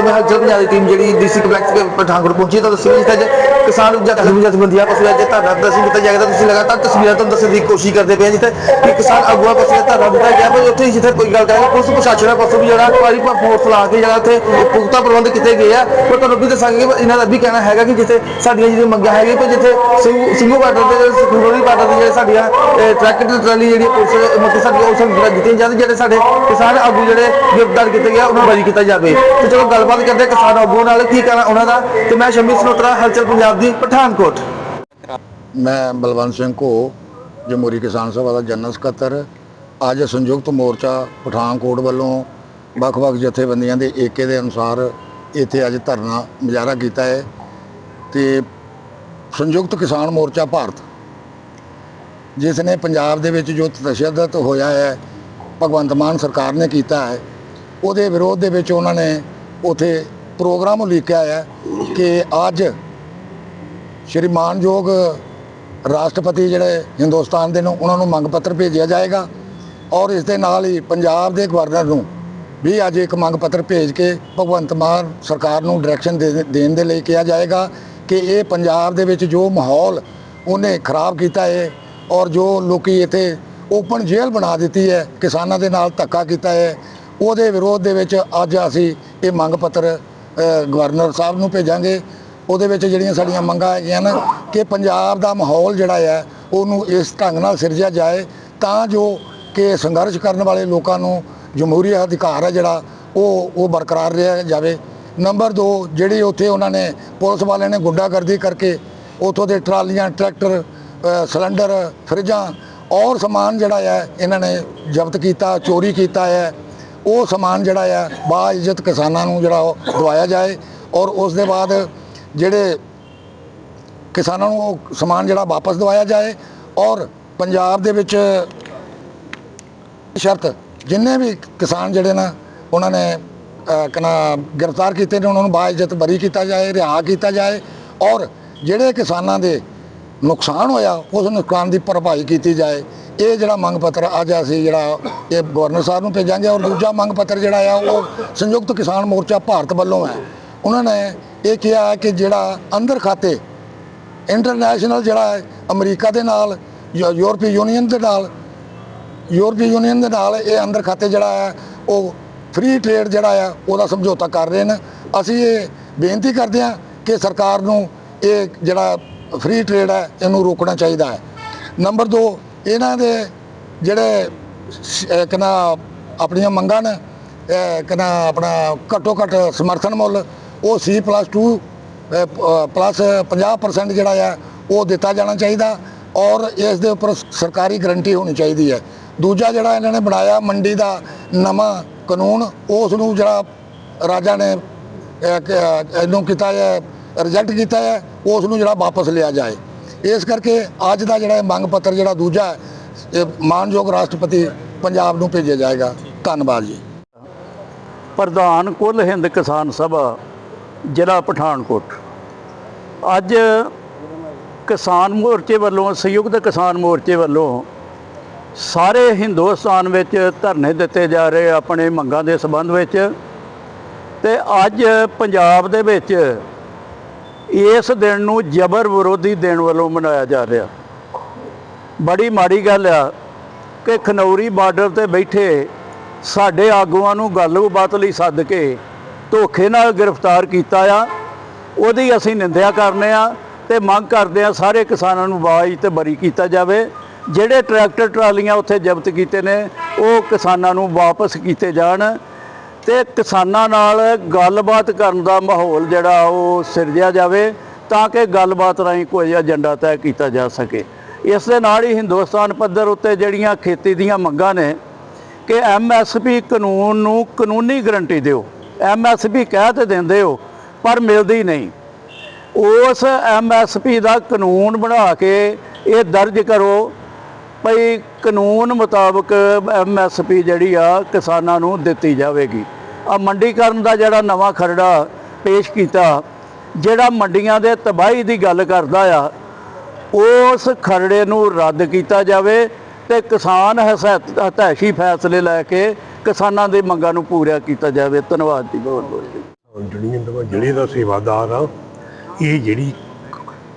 ਸਮੇਂ ਹਲਚਲ ਪੰਜਾਬ ਦੀ ਟੀਮ ਜਿਹੜੀ ਡੀਸੀ ਕੰਪਲੈਕਸ ਦੇ ਪਠਾਨਕੋਟ ਪਹੁੰਚੀ ਤਾਂ ਦੱਸਿਆ ਜਿੱਥੇ ਅੱਜ ਕਿਸਾਨ ਜਥੇਬੰਦੀਆਂ ਜਥੇਬੰਦੀਆਂ ਪਾਸੋਂ ਅੱਜ ਧਰਨਾ ਦੱਸੀ ਦਿੱਤਾ ਜਾਏਗਾ ਤੁਸੀਂ ਲਗਾਤਾਰ ਤਸਵੀਰਾਂ ਤੋਂ ਦੱਸਣ ਦੀ ਕੋਸ਼ਿਸ਼ ਕਰਦੇ ਪਏ ਆ ਜਿੱਥੇ ਕਿ ਕਿਸਾਨ ਆਗੂਆਂ ਪਾਸੋਂ ਧਰਨਾ ਦਿੱਤਾ ਗਿਆ ਪਰ ਉੱਥੇ ਜਿੱਥੇ ਕੋਈ ਗੱਲ ਕਰਾਂਗੇ ਪੁਲਿਸ ਪ੍ਰਸ਼ਾਸਨ ਪਾਸੋਂ ਵੀ ਜਿਹੜਾ ਭਾਰੀ ਫੋਰਸ ਲਾ ਕੇ ਜਿਹੜਾ ਉੱਥੇ ਪੁਖਤਾ ਪ੍ਰਬੰਧ ਕੀਤੇ ਗਏ ਆ। ਪਰ ਤੁਹਾਨੂੰ ਵੀ ਦੱਸਾਂਗੇ ਕਿ ਇਹਨਾਂ ਦਾ ਵੀ ਕਹਿਣਾ ਹੈਗਾ ਕਿ ਜਿੱਥੇ ਸਾਡੀਆਂ ਜਿਹੜੀਆਂ ਮੰਗਾਂ ਹੈਗੀਆਂ ਕਿ ਜਿੱਥੇ ਸਿੰਘੂ- ਬਾਰਡਰ ਤੇ ਸੁਖਨੋਰੀ ਬਾਰਡਰ ਤੇ ਜਿਹੜੇ ਸਾਡੀਆਂ ਅਹ, ਟਰੱਕ ਤੇ ਟਰਾਲੀ ਜਿਹੜੀ ਪੁਲਿਸ ਮਤਲਬ ਸਾਡੀ ਉਹ ਸਾਨੂੰ ਜਿਹੜਾ ਦਿੱਤੀਆਂ ਜਾਂਦੀਆਂ ਜਿਹੜੇ ਸਾਡੇ ਕਿਸਾਨ ਆਗੂ ਜਿਹੜੇ ਗ੍ਰਿਫਤਾਰ ਕੀਤੇ ਗਏ ਆ, ਉਹਨਾਂ ਨੂੰ ਬਰੀ ਕੀਤਾ ਜਾਵੇ। ਤੇ ਚਲੋ ਗੱਲਬਾਤ ਕਰਦੇ ਕਿਸਾਨ ਆਗੂਆਂ ਨਾਲ ਕੀ ਕਹਿਣਾ ਉਹਨਾਂ ਦਾ? ਤੇ ਮੈਂ ਸ਼ਮੀ ਸਨੋਤਰਾ ਹਲਚਲ ਪੰਜਾਬ ਦੀ ਪਠਾਨਕੋਟ। ਮੈਂ ਬਲਵੰਤ ਸਿੰਘ ਘੋ ਜਮਹੂਰੀ ਕਿਸਾਨ ਸਭਾ ਦਾ ਜਨਰਲ ਸਕੱਤਰ। ਅੱਜ ਸੰਯੁਕਤ ਮੋਰਚਾ ਪਠਾਨਕੋਟ ਵੱਲੋਂ ਵੱਖ-ਵੱਖ ਜਥੇਬੰਦੀਆਂ ਦੇ ਏਕੇ ਦੇ ਅਨੁਸਾਰ ਇੱਥੇ ਅੱਜ ਧਰਨਾ ਮੁਜ਼ਾਹਰਾ ਕੀਤਾ ਹੈ ਤੇ ਸੰਯੁਕਤ ਕਿਸਾਨ ਮੋਰਚਾ ਭਾਰਤ, ਜਿਸ ਨੇ ਪੰਜਾਬ ਦੇ ਵਿੱਚ ਜੋ ਤਸ਼ੱਦਦ ਹੋਇਆ ਹੈ, ਭਗਵੰਤ ਮਾਨ ਸਰਕਾਰ ਨੇ ਕੀਤਾ ਹੈ, ਉਹਦੇ ਵਿਰੋਧ ਦੇ ਵਿੱਚ ਉਹਨਾਂ ਨੇ ਉਥੇ ਪ੍ਰੋਗਰਾਮ ਲਿਖਿਆ ਹੈ ਕਿ ਅੱਜ ਸ਼੍ਰੀ ਮਾਨਯੋਗ ਰਾਸ਼ਟਰਪਤੀ ਜਿਹੜੇ ਹਿੰਦੁਸਤਾਨ ਦੇ ਨੇ, ਉਹਨਾਂ ਨੂੰ ਮੰਗ ਪੱਤਰ ਭੇਜਿਆ ਜਾਏਗਾ ਔਰ ਇਸ ਦੇ ਨਾਲ ਹੀ ਪੰਜਾਬ ਦੇ ਗਵਰਨਰ ਨੂੰ ਵੀ ਅੱਜ ਇੱਕ ਮੰਗ ਪੱਤਰ ਭੇਜ ਕੇ ਭਗਵੰਤ ਮਾਨ ਸਰਕਾਰ ਨੂੰ ਡਾਇਰੈਕਸ਼ਨ ਦੇਣ ਦੇ ਲਈ ਕਿਹਾ ਜਾਏਗਾ ਕਿ ਇਹ ਪੰਜਾਬ ਦੇ ਵਿੱਚ ਜੋ ਮਾਹੌਲ ਉਹਨੇ ਖਰਾਬ ਕੀਤਾ ਹੈ ਔਰ ਜੋ ਲੋਕੀ ਇੱਥੇ ਓਪਨ ਜੇਲ੍ਹ ਬਣਾ ਦਿੱਤੀ ਹੈ ਕਿਸਾਨਾਂ ਦੇ ਨਾਲ ਧੱਕਾ ਕੀਤਾ ਹੈ ਉਹਦੇ ਵਿਰੋਧ ਦੇ ਵਿੱਚ ਅੱਜ ਅਸੀਂ ਇਹ ਮੰਗ ਪੱਤਰ ਗਵਰਨਰ ਸਾਹਿਬ ਨੂੰ ਭੇਜਾਂਗੇ ਉਹਦੇ ਵਿੱਚ ਜਿਹੜੀਆਂ ਸਾਡੀਆਂ ਮੰਗਾਂ ਹੈਗੀਆਂ ਨੇ ਕਿ ਪੰਜਾਬ ਦਾ ਮਾਹੌਲ ਜਿਹੜਾ ਹੈ, ਉਹਨੂੰ ਇਸ ਢੰਗ ਨਾਲ ਸਿਰਜਿਆ ਜਾਏ, ਤਾਂ ਜੋ ਕਿ ਸੰਘਰਸ਼ ਕਰਨ ਵਾਲੇ ਲੋਕਾਂ ਨੂੰ ਜਮਹੂਰੀ ਅਧਿਕਾਰ ਹੈ ਜਿਹੜਾ, ਉਹ ਉਹ ਬਰਕਰਾਰ ਰਿਹਾ ਜਾਵੇ। ਨੰਬਰ 2 ਜਿਹੜੀ ਉੱਥੇ ਉਹਨਾਂ ਨੇ ਪੁਲਿਸ ਵਾਲਿਆਂ ਨੇ ਗੁੰਡਾਗਰਦੀ ਕਰਕੇ ਉੱਥੋਂ ਦੇ ਟਰਾਲੀਆਂ, ਟਰੈਕਟਰ ਸਿਲੰਡਰ, ਫਰਿੱਜਾਂ ਔਰ ਸਮਾਨ ਜਿਹੜਾ ਹੈ, ਇਹਨਾਂ ਨੇ ਜ਼ਬਤ ਕੀਤਾ, ਚੋਰੀ ਕੀਤਾ ਹੈ। ਉਹ ਸਮਾਨ ਜਿਹੜਾ ਹੈ ਬਾ ਇੱਜ਼ਤ ਕਿਸਾਨਾਂ ਨੂੰ ਜਿਹੜਾ ਉਹ ਦਵਾਇਆ ਜਾਏ ਔਰ ਉਸ ਦੇ ਬਾਅਦ ਜਿਹੜੇ ਕਿਸਾਨਾਂ ਨੂੰ ਉਹ ਸਮਾਨ ਜਿਹੜਾ ਵਾਪਸ ਦਵਾਇਆ ਜਾਏ ਔਰ ਪੰਜਾਬ ਦੇ ਵਿੱਚ ਸ਼ਰਤ ਜਿੰਨੇ ਵੀ ਕਿਸਾਨ ਜਿਹੜੇ ਨਾ ਉਹਨਾਂ ਨੇ ਅਹ, ਕਨਾ ਗ੍ਰਿਫਤਾਰ ਕੀਤੇ ਨੇ ਉਹਨਾਂ ਨੂੰ ਬਾਇਜ਼ਤ ਬਰੀ ਕੀਤਾ ਜਾਏ ਰਿਹਾ ਕੀਤਾ ਜਾਏ ਔਰ ਜਿਹੜੇ ਕਿਸਾਨਾਂ ਦੇ ਨੁਕਸਾਨ ਹੋਇਆ ਉਸ ਨੁਕਸਾਨ ਦੀ ਭਰਪਾਈ ਕੀਤੀ ਜਾਏ। ਇਹ ਜਿਹੜਾ ਮੰਗ ਪੱਤਰ ਅੱਜ ਅਸੀਂ ਜਿਹੜਾ ਇਹ ਗਵਰਨਰ ਸਾਹਿਬ ਨੂੰ ਭੇਜਾਂਗੇ ਔਰ ਦੂਜਾ ਮੰਗ ਪੱਤਰ ਜਿਹੜਾ ਆ ਉਹ ਸੰਯੁਕਤ ਕਿਸਾਨ ਮੋਰਚਾ ਭਾਰਤ ਵੱਲੋਂ ਹੈ। ਉਹਨਾਂ ਨੇ ਇਹ ਕਿਹਾ ਕਿ ਜਿਹੜਾ ਅੰਦਰ ਖਾਤੇ ਇੰਟਰਨੈਸ਼ਨਲ ਜਿਹੜਾ ਹੈ, ਅਮਰੀਕਾ ਦੇ ਨਾਲ, ਯੂ- ਯੂਰਪੀ ਯੂਨੀਅਨ ਦੇ ਨਾਲ, ਯੂਰਪੀ ਯੂਨੀਅਨ ਦੇ ਨਾਲ ਇਹ ਅੰਦਰ ਖਾਤੇ ਜਿਹੜਾ ਹੈ, ਉਹ ਫ੍ਰੀ ਟ੍ਰੇਡ ਜਿਹੜਾ ਆ ਉਹਦਾ ਸਮਝੌਤਾ ਕਰ ਰਹੇ ਨੇ। ਅਸੀਂ ਇਹ ਬੇਨਤੀ ਕਰਦੇ ਹਾਂ ਕਿ ਸਰਕਾਰ ਨੂੰ ਇਹ ਜਿਹੜਾ ਫ੍ਰੀ ਟ੍ਰੇਡ ਹੈ, ਇਹਨੂੰ ਰੋਕਣਾ ਚਾਹੀਦਾ ਹੈ। ਨੰਬਰ 2 ਇਹਨਾਂ ਦੇ ਜਿਹੜੇ ਕਿਨਾ ਆਪਣੀਆਂ ਮੰਗਾਂ ਨੇ ਕਿਨਾ ਆਪਣਾ ਘੱਟੋ ਘੱਟ ਸਮਰਥਨ ਮੁੱਲ ਉਹ ਸੀ ਪਲੱਸ 2 ਪਲੱਸ 50% ਜਿਹੜਾ ਆ, ਉਹ ਦਿੱਤਾ ਜਾਣਾ ਚਾਹੀਦਾ ਔਰ ਇਸ ਦੇ ਉੱਪਰ ਸਰਕਾਰੀ ਗਰੰਟੀ ਹੋਣੀ ਚਾਹੀਦੀ ਹੈ। ਦੂਜਾ ਜਿਹੜਾ ਇਹਨਾਂ ਨੇ ਬਣਾਇਆ ਮੰਡੀ ਦਾ ਨਵਾਂ ਕਾਨੂੰਨ, ਉਸ ਨੂੰ ਜਿਹੜਾ ਰਾਜਾ ਨੇ ਇਹਨੂੰ ਕੀਤਾ ਹੈ ਰਿਜੈਕਟ ਕੀਤਾ ਹੈ, ਉਸ ਨੂੰ ਜਿਹੜਾ ਵਾਪਸ ਲਿਆ ਜਾਏ। ਇਸ ਕਰਕੇ ਅੱਜ ਦਾ ਜਿਹੜਾ ਮੰਗ ਪੱਤਰ ਜਿਹੜਾ ਦੂਜਾ ਮਾਨਯੋਗ ਰਾਸ਼ਟਰਪਤੀ ਪੰਜਾਬ ਨੂੰ ਭੇਜਿਆ ਜਾਏਗਾ। ਧੰਨਵਾਦ ਜੀ। ਪ੍ਰਧਾਨ ਕੁੱਲ ਹਿੰਦ ਕਿਸਾਨ ਸਭਾ ਜ਼ਿਲ੍ਹਾ ਪਠਾਨਕੋਟ। ਅੱਜ ਕਿਸਾਨ ਮੋਰਚੇ ਵੱਲੋਂ, ਸੰਯੁਕਤ ਕਿਸਾਨ ਮੋਰਚੇ ਵੱਲੋਂ ਸਾਰੇ ਹਿੰਦੁਸਤਾਨ ਵਿੱਚ ਧਰਨੇ ਦਿੱਤੇ ਜਾ ਰਹੇ ਆਪਣੇ ਮੰਗਾਂ ਦੇ ਸੰਬੰਧ ਵਿੱਚ ਤੇ ਅੱਜ ਪੰਜਾਬ ਦੇ ਵਿੱਚ ਇਸ ਦਿਨ ਨੂੰ ਜਬਰ ਵਿਰੋਧੀ ਦਿਨ ਵੱਲੋਂ ਮਨਾਇਆ ਜਾ ਰਿਹਾ। ਬੜੀ ਮਾੜੀ ਗੱਲ ਆ ਕਿ ਖਨੌਰੀ ਬਾਰਡਰ ਤੇ ਬੈਠੇ ਸਾਡੇ ਆਗੂਆਂ ਨੂੰ ਗੱਲਬਾਤ ਲਈ ਸੱਦ ਕੇ ਧੋਖੇ ਨਾਲ ਗ੍ਰਿਫਤਾਰ ਕੀਤਾ ਆ। ਉਹਦੀ ਅਸੀਂ ਨਿੰਦਿਆ ਕਰਨੇ ਆ ਤੇ ਮੰਗ ਕਰਦੇ ਆ ਸਾਰੇ ਕਿਸਾਨਾਂ ਨੂੰ ਬਾਜ ਤੇ ਬਰੀ ਕੀਤਾ ਜਾਵੇ। ਜਿਹੜੇ ਟਰੈਕਟਰ ਟਰਾਲੀਆਂ ਉੱਥੇ ਜ਼ਬਤ ਕੀਤੇ ਨੇ, ਉਹ ਕਿਸਾਨਾਂ ਨੂੰ ਵਾਪਸ ਕੀਤੇ ਜਾਣ। ਤੇ ਕਿਸਾਨਾਂ ਨਾਲ ਗੱਲਬਾਤ ਕਰਨ ਦਾ ਮਾਹੌਲ ਜਿਹੜਾ ਉਹ ਸਿਰਜਿਆ ਜਾਵੇ ਤਾਂ ਕਿ ਗੱਲਬਾਤ ਰਾਹੀਂ ਕੋਈ ਏਜੰਡਾ ਤੈਅ ਕੀਤਾ ਜਾ ਸਕੇ। ਇਸ ਦੇ ਨਾਲ ਹੀ ਹਿੰਦੁਸਤਾਨ ਪੱਧਰ ਉੱਤੇ ਜਿਹੜੀਆਂ ਖੇਤੀ ਦੀਆਂ ਮੰਗਾਂ ਨੇ ਕਿ ਐਮਐਸਪੀ ਕਾਨੂੰਨ ਨੂੰ ਕਾਨੂੰਨੀ ਗਰੰਟੀ ਦਿਓ। ਐਮਐਸਪੀ ਕਹਿ ਤੇ ਦਿੰਦੇ ਹੋ, ਪਰ ਮਿਲਦੀ ਨਹੀਂ। ਉਸ ਐਮਐਸਪੀ ਦਾ ਕਾਨੂੰਨ ਬਣਾ ਕੇ ਇਹ ਦਰਜ ਕਰੋ ਭਈ ਕਾਨੂੰਨ ਮੁਤਾਬਕ ਐਮਐਸਪੀ ਜਿਹੜੀ ਆ ਕਿਸਾਨਾਂ ਨੂੰ ਦਿੱਤੀ ਜਾਵੇਗੀ। ਆ ਮੰਡੀਕਰਨ ਦਾ ਜਿਹੜਾ ਨਵਾਂ ਖਰੜਾ ਪੇਸ਼ ਕੀਤਾ, ਜਿਹੜਾ ਮੰਡੀਆਂ ਦੇ ਤਬਾਹੀ ਦੀ ਗੱਲ ਕਰਦਾ ਆ, ਉਸ ਖਰੜੇ ਨੂੰ ਰੱਦ ਕੀਤਾ ਜਾਵੇ ਤੇ ਕਿਸਾਨ ਹਸੈ- ਹਤੈਸ਼ੀ ਫੈਸਲੇ ਲੈ ਕੇ ਕਿਸਾਨਾਂ ਦੇ ਮੰਗਾਂ ਨੂੰ ਪੂਰਾ ਕੀਤਾ ਜਾਵੇ। ਧੰਨਵਾਦ ਜੀ, ਬਹੁਤ ਬਹੁਤ ਜਿਹੜੀਆਂ ਦਵਾ ਜ਼ਿਲ੍ਹੇ ਦਾ ਸੇਵਾਦਾਰ ਆ, ਇਹ ਜਿਹੜੀ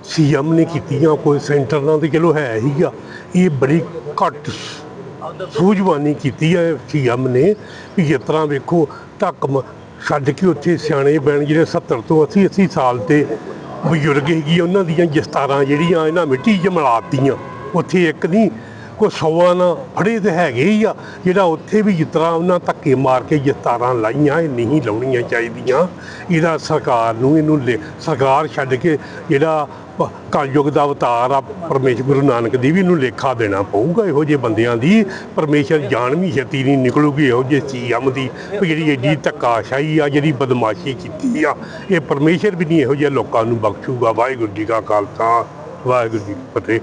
ਸੀਐਮ ਨੇ ਕੀਤੀਆਂ, ਕੋਈ ਸੈਂਟਰ ਨਾਲ ਤੇ ਚਲੋ ਹੈ ਹੀ ਆ ਇਹ ਬੜੀ ਘੱਟ ਸੂਝਵਾਨੀ ਕੀਤੀ ਹੈ ਸੀਐਮ ਨੇ, ਵੀ ਜਿਸ ਤਰ੍ਹਾਂ ਵੇਖੋ, ਧੱਕ ਛੱਡ ਕੇ ਉੱਥੇ ਸਿਆਣੇ ਬੈਣ ਜਿਹੜੇ 70 ਤੋਂ 80 80 ਸਾਲ ਤੇ ਬਜ਼ੁਰਗ ਹੈਗੀ ਉਹਨਾਂ ਦੀਆਂ ਜਸਤਾਰਾਂ ਜਿਹੜੀਆਂ, ਇਹਨਾਂ ਮਿੱਟੀ 'ਚ ਮਿਲਾਤੀਆਂ ਉੱਥੇ ਇੱਕ ਨਹੀਂ ਕੋਈ ਸੌਆਂ ਨਾ, ਫੜੇ ਤੇ ਹੈਗੇ ਹੀ ਆ। ਜਿਹੜਾ ਉੱਥੇ ਵੀ ਜਿਸ ਤਰ੍ਹਾਂ ਉਹਨਾਂ ਧੱਕੇ ਮਾਰ ਕੇ ਜਸਤਾਰਾਂ ਲਾਈਆਂ, ਇਹ ਨਹੀਂ ਲਾਉਣੀਆਂ ਚਾਹੀਦੀਆਂ। ਇਹਦਾ ਸਰਕਾਰ ਨੂੰ ਇਹਨੂੰ ਲੈ- ਸਰਕਾਰ ਛੱਡ ਕੇ ਜਿਹੜਾ ਪ- ਕਲਯੁਗ ਦਾ ਅਵਤਾਰ ਆ, ਪਰਮੇਸ਼ਰ ਗੁਰੂ ਨਾਨਕ ਦੀ ਵੀ ਇਹਨੂੰ ਲੇਖਾ ਦੇਣਾ ਪਊਗਾ। ਇਹੋ ਜਿਹੇ ਬੰਦਿਆਂ ਦੀ ਪਰਮੇਸ਼ਰ ਜਾਣ ਵੀ ਛੇਤੀ ਨਹੀਂ ਨਿਕਲੂਗੀ। ਇਹੋ ਜਿਹੇ ਸੀਐਮ ਦੀ ਜਿਹੜੀ ਏਡੀ ਧੱਕਾਸ਼ਾਹੀ ਆ, ਜਿਹੜੀ ਬਦਮਾਸ਼ੀ ਕੀਤੀ ਆ, ਇਹ ਪਰਮੇਸ਼ਰ ਵੀ ਨਹੀਂ ਇਹੋ ਜਿਹੇ ਲੋਕਾਂ ਨੂੰ ਬਖਸ਼ੂਗਾ। ਵਾਹਿਗੁਰੂ ਜੀ ਕਾ ਖਾਲਸਾ, ਵਾਹਿਗੁਰੂ ਜੀ ਕੀ ਫਤਿਹ।